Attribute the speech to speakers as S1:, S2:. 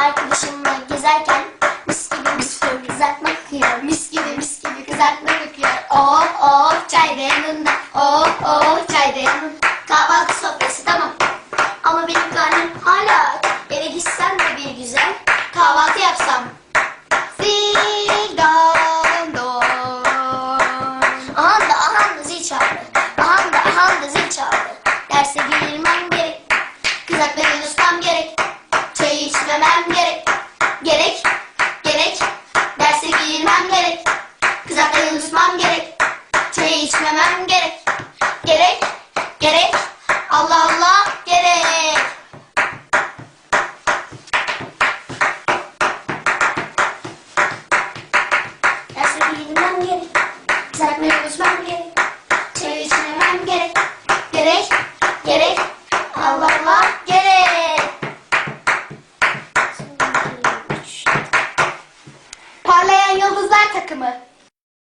S1: arkadaşımla gezerken mis gibi mis gibi kızartma kokuyor mis gibi mis gibi kızartma kokuyor oh oh çay da yanında oh oh çay da yanında kahvaltı sofrası tamam ama benim karnım hala eve gitsem de bir güzel kahvaltı yapsam Ding dong dong. Ahan da ahan da zil çaldı. Ahan da ahan da zil çaldı. Derse girmem gerek. Kızakları yutmam gerek. Çayı içmemem gerek. Gerek, gerek. Derse girmem gerek. Kızakları yutmam gerek. Çayı içmemem gerek. Gerek, gerek. Allah Allah gerek. Derse girmem gerek. Kızartmayı bozmam gerek. Çay içmemem gerek. Gerek, gerek. Allah Allah gerek. Parlayan Yıldızlar takımı.